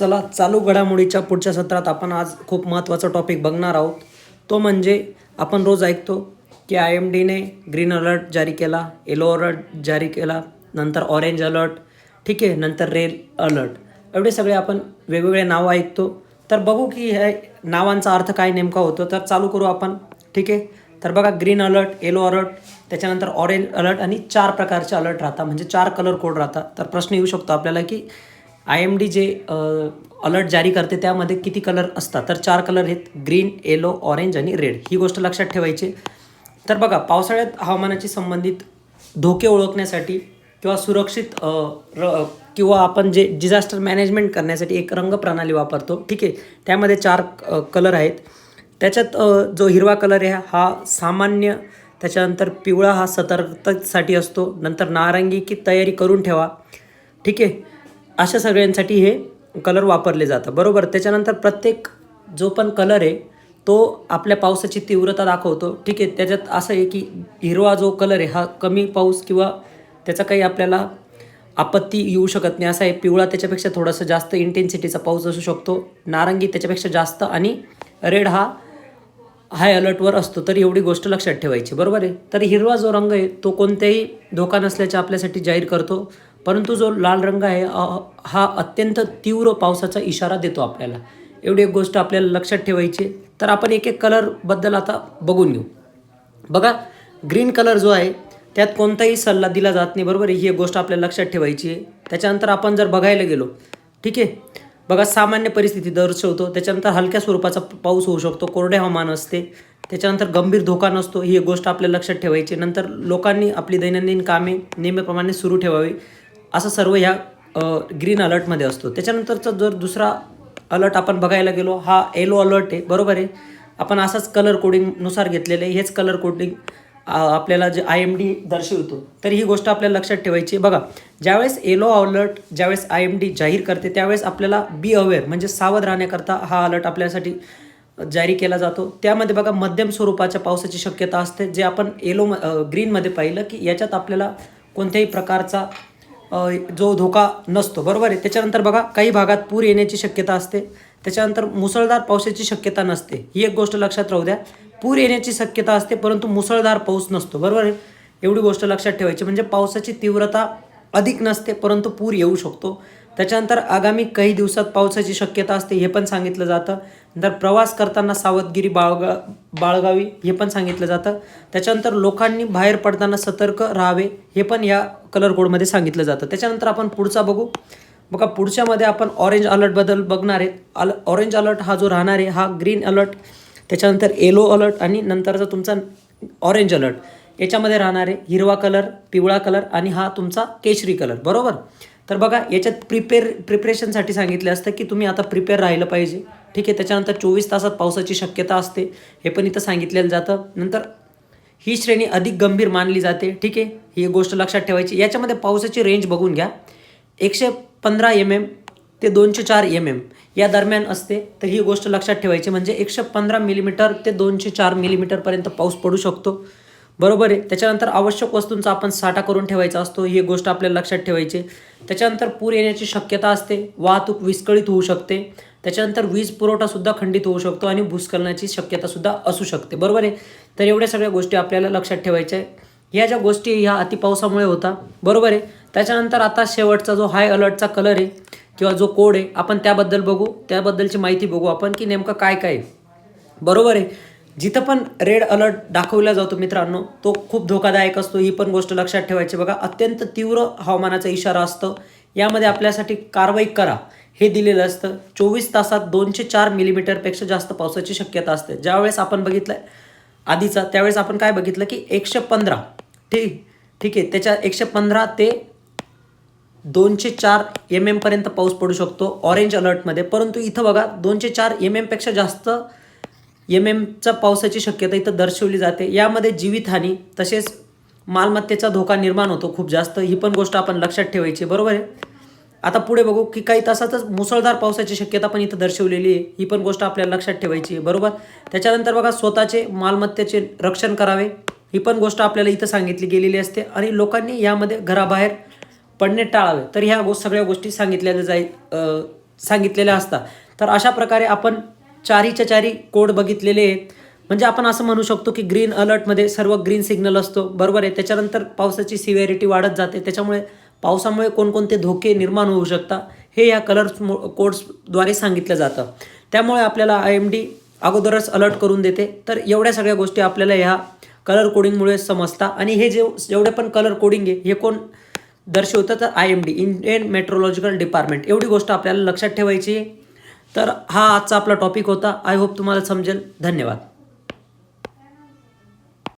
चला चालू घडामोडीच्या पुढच्या सत्रात आपण आज खूप महत्त्वाचा टॉपिक बघणार आहोत. तो म्हणजे आपण रोज ऐकतो की आय एम डीने ग्रीन अलर्ट जारी केला येलो अलर्ट जारी केला नंतर ऑरेंज अलर्ट ठीक आहे नंतर रेड अलर्ट एवढे सगळे आपण वेगवेगळे नावं ऐकतो. तर बघू की हे नावांचा अर्थ काय नेमका होतो. तर चालू करू आपण ठीक आहे? तर बघा ग्रीन अलर्ट येलो अलर्ट त्याच्यानंतर ऑरेंज अलर्ट आणि चार प्रकारचे अलर्ट राहतात. म्हणजे चार कलर कोड राहतात. तर प्रश्न येऊ शकतो आपल्याला की आय एम डी जे अलर्ट जारी करते त्यामध्ये किती कलर असतात? तर चार कलर आहेत ग्रीन येलो ऑरेंज आणि रेड ही गोष्ट लक्षात ठेवायची. तर बघा पावसाळ्यात हवामानाची संबंधित धोके ओळखण्यासाठी किंवा सुरक्षित र किंवा आपण जे डिझास्टर मॅनेजमेंट करण्यासाठी एक रंग प्रणाली वापरतो ठीक आहे? त्यामध्ये चार कलर आहेत. त्याच्यात जो हिरवा कलर आहे हा सामान्य त्याच्यानंतर पिवळा हा सतर्कतेसाठी असतो. नंतर नारंगी की तयारी करून ठेवा ठीक आहे? अशा सगळ्यांसाठी हे कलर वापरले जातात. बरोबर? त्याच्यानंतर प्रत्येक जो पण कलर आहे तो आपल्या पावसाची तीव्रता दाखवतो. ठीक आहे? त्याच्यात असं आहे की हिरवा जो कलर आहे हा कमी पाऊस किंवा त्याचा काही आपल्याला आपत्ती येऊ शकत नाही. असा आहे पिवळा त्याच्यापेक्षा थोडासा जास्त इंटेन्सिटीचा पाऊस असू शकतो. नारंगी त्याच्यापेक्षा जास्त आणि रेड हा हाय अलर्टवर असतो. तर एवढी गोष्ट लक्षात ठेवायची. बरोबर आहे? तर हिरवा जो रंग आहे तो कोणत्याही धोका नसल्याचे आपल्यासाठी जाहीर करतो. परंतु जो लाल रंग आहे हा अत्यंत तीव्र पावसाचा इशारा देतो आपल्याला. एवढी एक गोष्ट आपल्याला लक्षात ठेवायची तर आपण एक एक कलरबद्दल आता बघून घेऊ. बघा ग्रीन कलर जो आहे त्यात कोणताही सल्ला दिला जात नाही बरोबर? ही एक गोष्ट आपल्याला लक्षात ठेवायची आहे. त्याच्यानंतर आपण जर बघायला गेलो ठीक आहे? बघा सामान्य परिस्थिती दर्शवतो त्याच्यानंतर हलक्या स्वरूपाचा पाऊस होऊ शकतो कोरडे हवामान असते त्याच्यानंतर गंभीर धोका नसतो ही एक गोष्ट आपल्याला लक्षात ठेवायची नंतर लोकांनी आपली दैनंदिन कामे नेहमीप्रमाणे सुरू ठेवावी. असं सर्व ह्या ग्रीन अलर्टमध्ये असतो. त्याच्यानंतरचा जर दुसरा अलर्ट आपण बघायला गेलो हा येलो अलर्ट आहे. बरोबर आहे? आपण असाच कलर कोडिंगनुसार घेतलेलं आहे. हेच कलर कोडिंग आपल्याला जे आय एम डी दर्शवतो. तर ही गोष्ट आपल्याला लक्षात ठेवायची बघा ज्यावेळेस येलो अलर्ट ज्यावेळेस आय एम डी जाहीर करते त्यावेळेस आपल्याला बी अवेअर म्हणजे सावध राहण्याकरता हा अलर्ट आपल्यासाठी जारी केला जातो. त्यामध्ये बघा मध्यम स्वरूपाच्या पावसाची शक्यता असते. जे आपण येलो ग्रीनमध्ये पाहिलं की याच्यात आपल्याला कोणत्याही प्रकारचा जो धोका नसतो. बरोबर आहे? त्याच्यानंतर बघा काही भागात पूर येण्याची शक्यता असते. त्याच्यानंतर मुसळधार पावसाची शक्यता नसते. ही एक गोष्ट लक्षात राहू द्या. पूर येण्याची शक्यता असते परंतु मुसळधार पाऊस नसतो. बरोबर आहे? एवढी गोष्ट लक्षात ठेवायची. म्हणजे पावसाची तीव्रता अधिक नसते परंतु पूर येऊ शकतो. त्याच्यानंतर आगामी काही दिवसात पावसाची शक्यता असते हे पण सांगितलं जातं. नंतर प्रवास करताना सावधगिरी बाळगा बाळगावी हे पण सांगितलं जातं. त्याच्यानंतर लोकांनी बाहेर पडताना सतर्क राहावे हे पण या कलर कोडमध्ये सांगितलं जातं. त्याच्यानंतर आपण पुढचा बघू. बघा पुढच्यामध्ये आपण ऑरेंज अलर्टबद्दल बघणार आहेत. अल ऑरेंज अलर्ट हा जो राहणार आहे हा ग्रीन अलर्ट त्याच्यानंतर येलो अलर्ट आणि नंतरचा तुमचा ऑरेंज अलर्ट याच्यामध्ये राहणार आहे हिरवा कलर पिवळा कलर आणि हा तुमचा केशरी कलर बरोबर? तर बघा याच्यात प्रिपेअर प्रिपरेशनसाठी सांगितलं असतं की तुम्ही आता प्रिपेअर राहिलं पाहिजे. ठीक आहे त्याच्यानंतर चोवीस तासात पावसाची शक्यता असते. हे पण इथं सांगितलेलं जातं. नंतर ही श्रेणी अधिक गंभीर मानली जाते. ठीक आहे ही गोष्ट लक्षात ठेवायची. याच्यामध्ये पावसाची रेंज बघून घ्या. एकशे पंधरा एम एम ते दोनशे चार एम एम या दरम्यान असते. तर ही गोष्ट लक्षात ठेवायची म्हणजे एकशे पंधरा मिलीमीटर ते दोनशे चार मिलीमीटरपर्यंत पाऊस पडू शकतो. बरोबर आहे. त्याच्यानंतर आवश्यक वस्तूंचा आपण साठा करून ठेवायचा असतो. ही गोष्ट आपल्याला लक्षात ठेवायची. आहे. त्याच्यानंतर पूर येण्याची शक्यता असते. वाहतूक विस्कळीत होऊ शकते. त्याच्यानंतर वीज पुरवठासुद्धा खंडित होऊ शकतो आणि भूस्खलनाची शक्यतासुद्धा असू शकते. बरोबर आहे? तर एवढ्या सगळ्या गोष्टी आपल्याला लक्षात ठेवायच्या आहे. ह्या ज्या गोष्टी ह्या अतिपावसामुळे होता. बरोबर आहे? त्याच्यानंतर आता शेवटचा जो हाय अलर्टचा कलर आहे किंवा जो कोड आहे आपण त्याबद्दल बघू. त्याबद्दलची माहिती बघू आपण की नेमकं काय काय आहे. बरोबर आहे? जिथं पण रेड अलर्ट दाखवला जातो मित्रांनो तो खूप धोकादायक असतो. ही पण गोष्ट लक्षात ठेवायची बघा. अत्यंत तीव्र हवामानाचा इशारा असतो. यामध्ये आपल्यासाठी कारवाई करा हे दिलेलं असतं. चोवीस तासात दोनशे चार मिलीमीटरपेक्षा जास्त पावसाची शक्यता असते. ज्यावेळेस आपण बघितलं आधीचा त्यावेळेस आपण काय बघितलं की एकशे पंधरा. ठीक ठीक आहे त्याच्या एकशे पंधरा ते दोनशे चार एम एमपर्यंत पाऊस पडू शकतो ऑरेंज अलर्टमध्ये परंतु इथं बघा दोनशे चार एम एमपेक्षा जास्त एम एमचा पावसाची शक्यता इथं दर्शवली जाते. यामध्ये जीवितहानी तसेच मालमत्तेचा धोका निर्माण होतो खूप जास्त. ही पण गोष्ट आपण लक्षात ठेवायची बरोबर आहे? आता पुढे बघू की काही तासातच मुसळधार पावसाची शक्यता पण इथं दर्शवलेली आहे. ही पण गोष्ट आपल्याला लक्षात ठेवायची आहे. बरोबर? त्याच्यानंतर बघा स्वतःचे मालमत्तेचे रक्षण करावे. ही पण गोष्ट आपल्याला इथं सांगितली गेलेली असते. आणि लोकांनी यामध्ये घराबाहेर पडणे टाळावे. तर ह्या गो सगळ्या गोष्टी सांगितलेल्या जाई सांगितलेल्या असतात. तर अशा प्रकारे आपण चारीच्या चारी कोड बघितलेले आहेत. म्हणजे आपण असं म्हणू शकतो की ग्रीन अलर्टमध्ये सर्व ग्रीन सिग्नल असतो. बरोबर आहे. त्याच्यानंतर पावसाची सिव्हिरिटी वाढत जाते. त्याच्यामुळे पावसामुळे कोणकोणते धोके निर्माण होऊ शकतात हे या कलर्स कोड्सद्वारे सांगितलं जातं. त्यामुळे आपल्याला आय एम डी अगोदरच अलर्ट करून देते. तर एवढ्या सगळ्या गोष्टी आपल्याला ह्या कलर कोडिंगमुळे समजतात. आणि हे जे जेवढे पण कलर कोडिंग आहे हे कोण दर्शवतं? तर I M D Indian meteorological department एवढी गोष्ट आपल्याला लक्षात ठेवायची आहे. तर हा आजचा आपला टॉपिक होता. आय होप तुम्हाला समजेल. धन्यवाद.